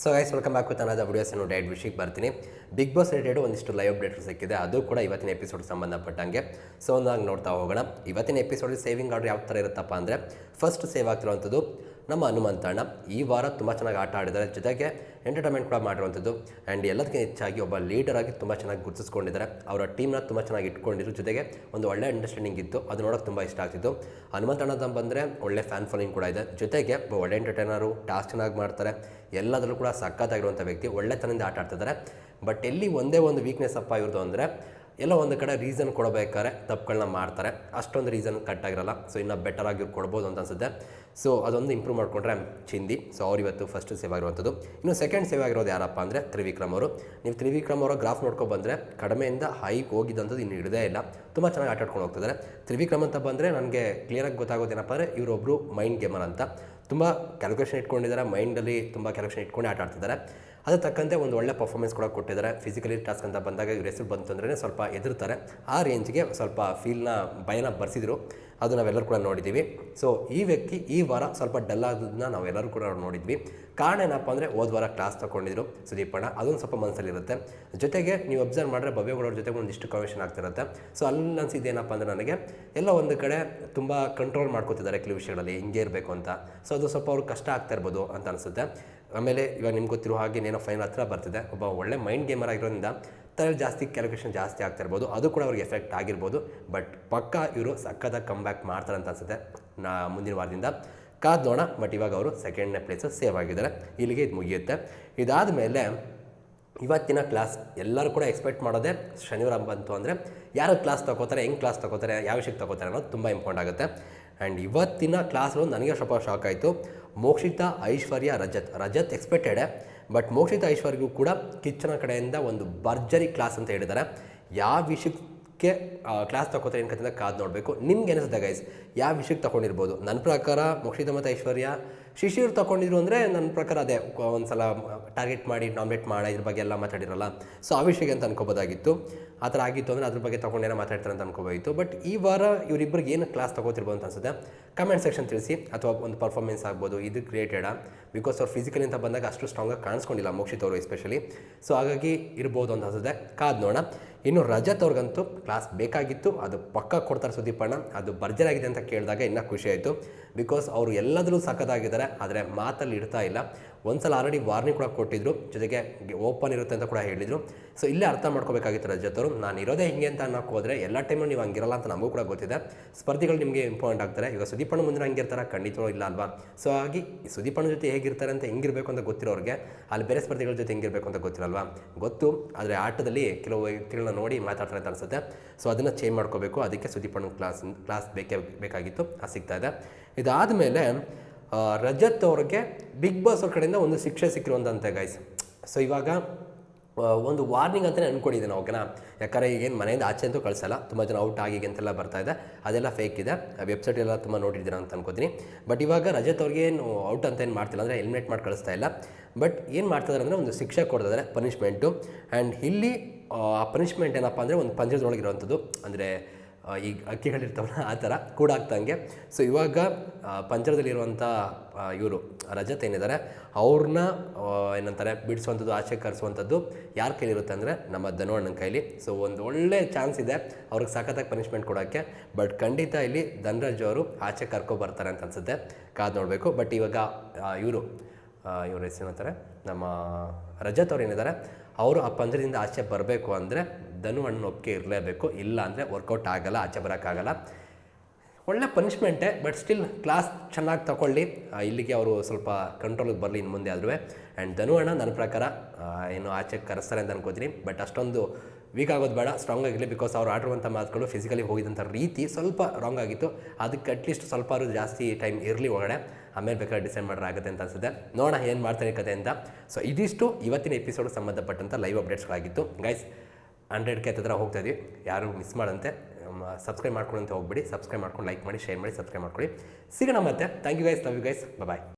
So guys welcome back with another videos diet ವಿಷಯಕ್ಕೆ ಬರ್ತೀನಿ. Big boss related ಒಂದಿಷ್ಟು live update ಸಿಕ್ಕಿದೆ. ಅದು ಕೂಡ ಇವತ್ತಿನ ಎಪಿಸೋಡ್ ಸಂಬಂಧಪಟ್ಟಂಗೆ. ಸೊ ಒಂದಾಗಿ ನೋಡ್ತಾ ಹೋಗೋಣ. ಇವತ್ತಿನ ಎಪಿಸೋಡ್ ಸೇವಿಂಗ್ ಆರ್ಡರ್ ಯಾವ ಥರ ಇರುತ್ತಪ್ಪ ಅಂದರೆ ಫಸ್ಟ್ ಸೇವ್ ಆಗ್ತಿರುವಂಥದ್ದು ನಮ್ಮ ಹನುಮಂತಣ್ಣ ಈ ವಾರ ತುಂಬ ಚೆನ್ನಾಗಿ ಆಟ ಆಡಿದ್ದಾರೆ. ಜೊತೆಗೆ ಎಂಟರ್ಟೈನ್ಮೆಂಟ್ ಕೂಡ ಮಾಡಿರುವಂಥದ್ದು. ಆ್ಯಂಡ್ ಎಲ್ಲದಕ್ಕಿಂತ ಹೆಚ್ಚಾಗಿ ಒಬ್ಬ ಲೀಡರ್ ಆಗಿ ತುಂಬ ಚೆನ್ನಾಗಿ ಗುರುತಿಸ್ಕೊಂಡಿದ್ದಾರೆ. ಅವರ ಟೀಮ್ನ ತುಂಬ ಚೆನ್ನಾಗಿ ಇಟ್ಕೊಂಡಿದ್ರು. ಜೊತೆಗೆ ಒಂದು ಒಳ್ಳೆ ಅಂಡರ್ಸ್ಟ್ಯಾಂಡಿಂಗ್ ಇತ್ತು. ಅದು ನೋಡೋಕೆ ತುಂಬ ಇಷ್ಟ ಆಗ್ತಿತ್ತು. ಹನುಮಂತಣ್ಣ ಬಂದರೆ ಒಳ್ಳೆ ಫ್ಯಾನ್ ಫಾಲೋಯಿಂಗ್ ಕೂಡ ಇದೆ. ಜೊತೆಗೆ ಒಳ್ಳೆ ಎಂಟರ್ಟೈನರು ಟಾಸ್ಕ್ ಚೆನ್ನಾಗಿ ಮಾಡ್ತಾರೆ. ಎಲ್ಲದರಲ್ಲೂ ಕೂಡ ಸಕ್ಕತ್ತಾಗಿರುವಂಥ ವ್ಯಕ್ತಿ ಒಳ್ಳೆತನದಿಂದ ಆಟ ಆಡ್ತಿದ್ದಾರೆ. ಬಟ್ ಎಲ್ಲಿ ಒಂದೇ ಒಂದು ವೀಕ್ನೆಸ್ ಅಪ್ಪ ಇವ್ರದ್ದು ಅಂದರೆ ಎಲ್ಲ ಒಂದು ಕಡೆ ರೀಸನ್ ಕೊಡಬೇಕಾದ್ರೆ ತಪ್ಪುಗಳನ್ನ ಮಾಡ್ತಾರೆ. ಅಷ್ಟೊಂದು ರೀಸನ್ ಕಟ್ಟಾಗಿರಲ್ಲ ಸೊ ಇನ್ನೂ ಬೆಟರ್ ಆಗಿ ಕೊಡ್ಬೋದು ಅಂತ ಅನ್ಸುತ್ತೆ. ಸೊ ಅದೊಂದು ಇಂಪ್ರೂವ್ ಮಾಡಿಕೊಂಡ್ರೆ ಚಿಂದಿ. ಸೊ ಅವ್ರು ಇವತ್ತು ಫಸ್ಟ್ ಸೇವ್ ಆಗಿರುವಂಥದ್ದು. ಇನ್ನು ಸೆಕೆಂಡ್ ಸೇವ್ ಆಗಿರೋದು ಯಾರಪ್ಪ ಅಂದರೆ ತ್ರಿವಿಕ್ರಮ್ ಅವರು. ನೀವು ತ್ರಿವಿಕ್ರಮ್ ಅವರ ಗ್ರಾಫ್ ನೋಡ್ಕೊಂಡು ಬಂದರೆ ಕಡಿಮೆಯಿಂದ ಹೈಗೆ ಹೋಗಿದ್ದಂಥದ್ದು ಇನ್ನು ಹಿಡಿದೇ ಇಲ್ಲ. ತುಂಬ ಚೆನ್ನಾಗಿ ಆಟ ಆಡ್ಕೊಂಡು ಹೋಗ್ತಿದ್ದಾರೆ. ತ್ರಿವಿಕ್ರಮ್ ಅಂತ ಬಂದರೆ ನನಗೆ ಕ್ಲಿಯರಾಗಿ ಗೊತ್ತಾಗೋದೇನಪ್ಪ ಅಂದರೆ ಇವರೊಬ್ಬರು ಮೈಂಡ್ ಗೇಮರ್ ಅಂತ. ತುಂಬ ಕ್ಯಾಲ್ಕುಲೇಷನ್ ಇಟ್ಕೊಂಡಿದ್ದಾರೆ. ಮೈಂಡಲ್ಲಿ ತುಂಬ ಕ್ಯಾಲ್ಕುಲೇಷನ್ ಇಟ್ಕೊಂಡು ಆಟ ಆಡ್ತಿದ್ದಾರೆ. ಅದಕ್ಕೆ ತಕ್ಕಂತೆ ಒಂದು ಒಳ್ಳೆ ಪರ್ಫಾರ್ಮೆನ್ಸ್ ಕೂಡ ಕೊಟ್ಟಿದ್ದಾರೆ. ಫಿಸಿಕಲಿ ಟಾಸ್ಕ್ ಅಂತ ಬಂದಾಗ ಇವ್ರ ಹೆಸರು ಬಂತು ಅಂದ್ರೆ ಸ್ವಲ್ಪ ಎದುರ್ತಾರೆ ಆ ರೇಂಜ್ಗೆ ಸ್ವಲ್ಪ ಫೀಲ್ನ ಭಯನ ಬರ್ಸಿದ್ರು. ಅದು ನಾವೆಲ್ಲರೂ ಕೂಡ ನೋಡಿದ್ದೀವಿ. ಸೊ ಈ ವ್ಯಕ್ತಿ ಈ ವಾರ ಸ್ವಲ್ಪ ಡಲ್ ಆಗೋದನ್ನ ನಾವೆಲ್ಲರೂ ಕೂಡ ನೋಡಿದ್ವಿ. ಕಾರಣ ಏನಪ್ಪ ಅಂದರೆ ಹೋದ ವಾರ ಕ್ಲಾಸ್ ತಗೊಂಡಿದ್ರು ಸುದೀಪಣ್ಣ. ಅದೊಂದು ಸ್ವಲ್ಪ ಮನಸ್ಸಲ್ಲಿರುತ್ತೆ ಜೊತೆಗೆ ನೀವು ಅಬ್ಸರ್ವ್ ಮಾಡಿದ್ರೆ ಭವ್ಯಗೌಡರ ಜೊತೆ ಒಂದಿಷ್ಟು ಕನ್ವೆಷನ್ ಆಗ್ತಿರುತ್ತೆ. ಸೊ ಅಲ್ಲಿ ಅನಿಸಿದ್ದೇನಪ್ಪ ಅಂದರೆ ನನಗೆ ಎಲ್ಲ ಒಂದು ಕಡೆ ತುಂಬ ಕಂಟ್ರೋಲ್ ಮಾಡ್ಕೋತಿದ್ದಾರೆ ಕೆಲವು ವಿಷಯಗಳಲ್ಲಿ. ಹಿಂಗೆ ಇರಬೇಕು ಅಂತ. ಸೊ ಅದು ಸ್ವಲ್ಪ ಅವ್ರಿಗೆ ಕಷ್ಟ ಆಗ್ತಾ ಇರ್ಬೋದು ಅಂತ ಅನಿಸುತ್ತೆ. ಆಮೇಲೆ ಇವಾಗ ನಿಮ್ಗೆ ಗೊತ್ತಿರೋ ಹಾಗೆ ಏನೋ ಫೈನಲ್ ಹತ್ರ ಬರ್ತಿದೆ. ಒಬ್ಬ ಒಳ್ಳೆ ಮೈಂಡ್ ಗೇಮರ್ ಆಗಿರೋದ್ರಿಂದ ತಲೆ ಜಾಸ್ತಿ ಕ್ಯಾಲ್ಕುಲೇಷನ್ ಜಾಸ್ತಿ ಆಗ್ತಾ ಇರ್ಬೋದು. ಅದು ಕೂಡ ಅವ್ರಿಗೆ ಎಫೆಕ್ಟ್ ಆಗಿರ್ಬೋದು. ಬಟ್ ಪಕ್ಕ ಇವರು ಸಕ್ಕದ ಕಮ್ ಬ್ಯಾಕ್ ಮಾಡ್ತಾರೆ ಅಂತ ಅನ್ಸುತ್ತೆ ನಾ ಮುಂದಿನ ವಾರದಿಂದ. ಕಾದ್ ನೋಡ ಬಟ್ ಇವಾಗ ಅವರು ಸೆಕೆಂಡ್ನೇ ಪ್ಲೇಸು ಸೇವ್ ಆಗಿದ್ದಾರೆ. ಇಲ್ಲಿಗೆ ಇದು ಮುಗಿಯುತ್ತೆ. ಇದಾದ ಮೇಲೆ ಇವತ್ತಿನ ಕ್ಲಾಸ್ ಎಲ್ಲರೂ ಕೂಡ ಎಕ್ಸ್ಪೆಕ್ಟ್ ಮಾಡೋದೇ ಶನಿವಾರ ಬಂತು ಅಂದರೆ ಯಾರು ಕ್ಲಾಸ್ ತಗೋತಾರೆ, ಹೆಂಗೆ ಕ್ಲಾಸ್ ತಗೋತಾರೆ, ಯಾವ ವಿಷಯಕ್ಕೆ ತಗೋತಾರೆ ಅನ್ನೋದು ತುಂಬ ಇಂಪಾರ್ಟೆಂಟ್ ಆಗುತ್ತೆ. ಆ್ಯಂಡ್ ಇವತ್ತಿನ ಕ್ಲಾಸು ನನಗೆ ಸ್ವಲ್ಪ ಶಾಕ್ ಆಯಿತು. ಮೋಕ್ಷಿತ ಐಶ್ವರ್ಯ ರಜತ್. ರಜತ್ ಎಕ್ಸ್ಪೆಕ್ಟೆಡ್ ಬಟ್ ಮೋಕ್ಷಿತ ಐಶ್ವರ್ಯಗೂ ಕೂಡ ಕಿಚ್ಚನ ಕಡೆಯಿಂದ ಒಂದು ಭರ್ಜರಿ ಕ್ಲಾಸ್ ಅಂತ ಹೇಳಿದ್ದಾರೆ. ಯಾವ ವಿಷಯಕ್ಕೆ ಕ್ಲಾಸ್ ತಗೋತಾರೆ ಏನು ಕಾದು ನೋಡಬೇಕು. ನಿಮ್ಗೆ ಅನಿಸುತ್ತೆ ಗೈಸ್ ಯಾವ ವಿಷಯಕ್ಕೆ ತಗೊಂಡಿರ್ಬೋದು? ನನ್ನ ಪ್ರಕಾರ ಮೋಕ್ಷಿತ ಮತ್ತು ಐಶ್ವರ್ಯ ಶಿಶಿರ್ ತಗೊಂಡಿದ್ರು ಅಂದರೆ ನನ್ನ ಪ್ರಕಾರ ಅದೇ ಒಂದು ಸಲ ಟಾರ್ಗೆಟ್ ಮಾಡಿ ನಾಮಿನೇಟ್ ಮಾಡೋ, ಇದ್ರ ಬಗ್ಗೆ ಎಲ್ಲ ಮಾತಾಡಿರಲ್ಲ. ಸೊ ವಿಷಯಕ್ಕೆ ಅಂತ ಅನ್ಕೋಬೋದಾಗಿತ್ತು. ಆ ಥರ ಆಗಿತ್ತು ಅಂದರೆ ಅದ್ರ ಬಗ್ಗೆ ತೊಗೊಂಡೇನೋ ಮಾತಾಡ್ತಾರೆ ಅಂತ ಅನ್ಕೋಬೋದಿತ್ತು ಬಟ್ ಈ ವಾರ ಇವರಿಬ್ಬರಿಗೆ ಏನು ಕ್ಲಾಸ್ ತಗೋತಿರ್ಬೋದು ಅಂತ ಅನ್ಸುತ್ತೆ ಕಮೆಂಟ್ ಸೆಕ್ಷನ್ ತಿಳಿಸಿ, ಅಥವಾ ಒಂದು ಪರ್ಫಾರ್ಮೆನ್ಸ್ ಆಗ್ಬೋದು, ಇದು ರಿಲೇಟೆಡಾ ಬಿಕಾಸ್ ಅವ್ರು ಫಿಸಿಕಲಿ ಅಂತ ಬಂದಾಗ ಅಷ್ಟು ಸ್ಟ್ರಾಂಗಾಗಿ ಕಾಣಿಸ್ಕೊಂಡಿಲ್ಲ ಮೋಕ್ಷಿತ್ ಅವರು ಎಸ್ಪೆಷಲಿ ಸೊ ಹಾಗಾಗಿ ಇರ್ಬೋದು ಅಂತ ಅನ್ಸುತ್ತೆ. ಕಾದ್ ನೋಡೋಣ. ಇನ್ನು ರಜತ್ ಅವ್ರಿಗಂತೂ ಕ್ಲಾಸ್ ಬೇಕಾಗಿತ್ತು. ಅದು ಪಕ್ಕ ಕೊಡ್ತಾರೆ ಸುದೀಪಣ್ಣ ಅದು ಭರ್ಜರಾಗಿದೆ ಅಂತ ಕೇಳಿದಾಗ ಇನ್ನೂ ಖುಷಿ ಆಯಿತು. ಬಿಕಾಸ್ ಅವರು ಎಲ್ಲದರಲ್ಲೂ ಸಖತ್ತಾಗಿದ್ದಾರೆ. ಆದರೆ ಮಾತಲ್ಲಿ ಇಡ್ತಾ ಇಲ್ಲ. ಒಂದ್ಸಲ ಆಲ್ರೆಡಿ ವಾರ್ನಿಂಗ್ ಕೂಡ ಕೊಟ್ಟಿದ್ರು. ಜೊತೆಗೆ ಓಪನ್ ಇರುತ್ತೆ ಅಂತ ಕೂಡ ಹೇಳಿದರು. ಸೊ ಇಲ್ಲೇ ಅರ್ಥ ಮಾಡ್ಕೋಬೇಕಾಗಿತ್ತು ರಜತರು ನಾನು ಇರೋದೇ ಹಿಂಗೆ ಅಂತ ಅನ್ನೋಕ್ಕೆ ಹೋದರೆ ಎಲ್ಲ ಟೈಮಲ್ಲಿ ನೀವು ಹಂಗಿರಲ್ಲ ಅಂತ ನಮಗೂ ಕೂಡ ಗೊತ್ತಿದೆ. ಸ್ಪರ್ಧಿಗಳು ನಿಮಗೆ ಇಂಪಾರ್ಟೆಂಟ್ ಆಗ್ತಾರೆ. ಇವಾಗ ಸುದೀಪಣ್ಣ ಮುಂದೆ ಹಂಗಿರ್ತಾರೆ ಖಂಡಿತವೂ ಇಲ್ಲ ಅಲ್ವಾ? ಸೊ ಹಾಗೆ ಈ ಸುದೀಪಣ್ಣ ಜೊತೆ ಹೇಗಿರ್ತಾರೆ ಅಂತ ಹೆಂಗಿರಬೇಕು ಅಂತ ಗೊತ್ತಿರೋರಿಗೆ ಅಲ್ಲಿ ಬೇರೆ ಸ್ಪರ್ಧಿಗಳ ಜೊತೆ ಹೆಂಗಿರಬೇಕು ಅಂತ ಗೊತ್ತಿರಲ್ವಾ? ಗೊತ್ತು. ಆದರೆ ಆಟದಲ್ಲಿ ಕೆಲವು ವ್ಯಕ್ತಿಗಳನ್ನ ನೋಡಿ ಮಾತಾಡ್ತಾರೆ ಅಂತ ಅನಿಸುತ್ತೆ. ಸೊ ಅದನ್ನು ಚೇಂಜ್ ಮಾಡ್ಕೋಬೇಕು. ಅದಕ್ಕೆ ಸುದೀಪಣ್ಣ ಕ್ಲಾಸ್ ಕ್ಲಾಸ್ ಬೇಕೇ ಬೇಕಾಗಿತ್ತು. ಅದು ಸಿಗ್ತಾ ಇದೆ. ಇದಾದ ಮೇಲೆ ರಜತ್ ಅವ್ರಿಗೆ ಬಿಗ್ ಬಾಸ್ ಅವ್ರ ಕಡೆಯಿಂದ ಒಂದು ಶಿಕ್ಷೆ ಸಿಕ್ಕಿರುವಂತೆ ಗೈಸ್ ಸೊ ಇವಾಗ ಒಂದು ವಾರ್ನಿಂಗ್ ಅಂತಲೇ ಅನ್ಕೊಂಡಿದ್ದೀನಿ ಓಕೆನಾ? ಯಾಕಂದರೆ ಈಗೇನು ಮನೆಯಿಂದ ಆಚೆ ಅಂತೂ ಕಳಿಸಲ್ಲ. ತುಂಬ ಜನ ಔಟ್ ಆಗಿ ಅಂತೆಲ್ಲ ಬರ್ತಾ ಇದೆ. ಅದೆಲ್ಲ ಫೇಕ್ ಇದೆ. ವೆಬ್ಸೈಟ್ ಎಲ್ಲ ತುಂಬ ನೋಡಿದ್ದೀರ ಅಂತ ಅನ್ಕೋತೀನಿ. ಬಟ್ ಇವಾಗ ರಜತ್ ಅವ್ರಿಗೆ ಏನು ಔಟ್ ಅಂತ ಏನು ಮಾಡ್ತಿಲ್ಲ ಅಂದರೆ ಎಲಿಮಿನೇಟ್ ಮಾಡಿ ಕಳಿಸ್ತಾ ಇಲ್ಲ. ಬಟ್ ಏನು ಮಾಡ್ತಿದ್ದಾರೆ ಅಂದರೆ ಒಂದು ಶಿಕ್ಷೆ ಕೊಡ್ತಿದ್ದಾರೆ ಪನಿಷ್ಮೆಂಟು ಆ್ಯಂಡ್ ಇಲ್ಲಿ, ಆ ಪನಿಷ್ಮೆಂಟ್ ಏನಪ್ಪ ಅಂದರೆ ಒಂದು ಪಂಜರದೊಳಗಿರುವಂಥದ್ದು ಅಂದರೆ ಈಗ ಅಕ್ಕಿಗಳಿರ್ತಾವಲ್ಲ, ಆ ಥರ ಕೂಡಾಗ್ತಂಗೆ ಸೊ ಇವಾಗ ಪಂಚರದಲ್ಲಿರುವಂಥ ಇವರು, ರಜತ್ ಏನಿದ್ದಾರೆ ಅವ್ರನ್ನ ಏನಂತಾರೆ, ಬಿಡಿಸುವಂಥದ್ದು, ಆಚೆ ಕರೆಸುವಂಥದ್ದು ಯಾರ ಕೈಲಿರುತ್ತೆ ಅಂದರೆ ನಮ್ಮ ಧನು ಅಣ್ಣನ ಕೈಲಿ. ಸೊ ಒಂದು ಒಳ್ಳೆ ಚಾನ್ಸ್ ಇದೆ ಅವ್ರಿಗೆ ಸಖತ್ತಾಗಿ ಪನಿಷ್ಮೆಂಟ್ ಕೊಡೋಕ್ಕೆ. ಬಟ್ ಖಂಡಿತ ಇಲ್ಲಿ ಧನರಾಜ್ ಅವರು ಆಚೆ ಕರ್ಕೊಬರ್ತಾರೆ ಅಂತ ಅನ್ಸುತ್ತೆ. ಕಾದು ನೋಡಬೇಕು. ಬಟ್ ಇವಾಗ ಇವರು ಇವ್ರ ಹೆಸರು ಅಂತಾರೆ ನಮ್ಮ ರಜತ್ ಅವ್ರು ಏನಿದ್ದಾರೆ ಅವರು ಆ ಪಂಜರದಿಂದ ಆಚೆ ಬರಬೇಕು ಅಂದರೆ ಧನು ಅಣ್ಣನ ಒಪ್ಪಿಗೆ ಇರಲೇಬೇಕು. ಇಲ್ಲ ಅಂದರೆ ವರ್ಕೌಟ್ ಆಗಲ್ಲ, ಆಚೆ ಬರೋಕ್ಕಾಗಲ್ಲ ಒಳ್ಳೆ ಪನಿಷ್ಮೆಂಟೇ ಬಟ್ ಸ್ಟಿಲ್ ಕ್ಲಾಸ್ ಚೆನ್ನಾಗಿ ತಗೊಳ್ಳಿ ಇಲ್ಲಿಗೆ ಅವರು ಸ್ವಲ್ಪ ಕಂಟ್ರೋಲಿಗೆ ಬರಲಿ ಇನ್ನು ಮುಂದೆ ಆದ್ರೂ ಆ್ಯಂಡ್ ಧನು ಅಣ್ಣ ನನ್ನ ಪ್ರಕಾರ ಏನು ಆಚೆ ಕರೆಸ್ತಾರೆ ಅಂತ ಅನ್ಕೋತೀನಿ. ಬಟ್ ಅಷ್ಟೊಂದು ವೀಕ್ ಆಗೋದು ಬೇಡ ಸ್ಟ್ರಾಂಗ್ ಆಗಿರಲಿ ಬಿಕಾಸ್ ಅವ್ರು ಆಡಿರುವಂಥ ಮಾತುಗಳು ಫಿಸಿಕಲಿ ಹೋಗಿದಂಥ ರೀತಿ ಸ್ವಲ್ಪ ರಾಂಗ್ ಆಗಿತ್ತು. ಅದಕ್ಕೆ ಅಟ್ಲೀಸ್ಟ್ ಸ್ವಲ್ಪ ಅವರು ಜಾಸ್ತಿ ಟೈಮ್ ಇರಲಿ ಒಳಗಡೆ ಆಮೇಲೆ ಬೇಕಾದ್ರೆ ಡಿಸೈಡ್ ಮಾಡ್ರೆ ಆಗುತ್ತೆ ಅಂತ ಅನ್ಸುತ್ತೆ. ನೋಡೋಣ ಏನು ಮಾಡ್ತಾರೆ ಕತೆ ಅಂತ ಸೊ ಇದಿಷ್ಟು ಇವತ್ತಿನ ಎಪಿಸೋಡ್ ಸಂಬಂಧಪಟ್ಟಂಥ ಲೈವ್ ಅಪ್ಡೇಟ್ಸ್ಗಳಾಗಿತ್ತು ಗೈಸ್ ಹಂಡ್ರೆಡ್ ಕೆ ಹತ್ರ ಹೋಗ್ತಾ ಇದೀವಿ. ಯಾರು ಮಿಸ್ ಮಾಡಂತೆ ಸಬ್ಸ್ಕ್ರೈಬ್ ಮಾಡ್ಕೊಳ್ಳಂತೆ ಹೋಗ್ಬಿಡಿ. ಸಬ್ಸ್ಕ್ರೈಬ್ ಮಾಡ್ಕೊಂಡು ಲೈಕ್ ಮಾಡಿ ಶೇರ್ ಮಾಡಿ ಸಬ್ಸ್ಕ್ರೈಬ್ ಮಾಡ್ಕೊಳ್ಳಿ. ಸಿಗೋಣ ಮತ್ತೆ. Thank you guys love you guys bye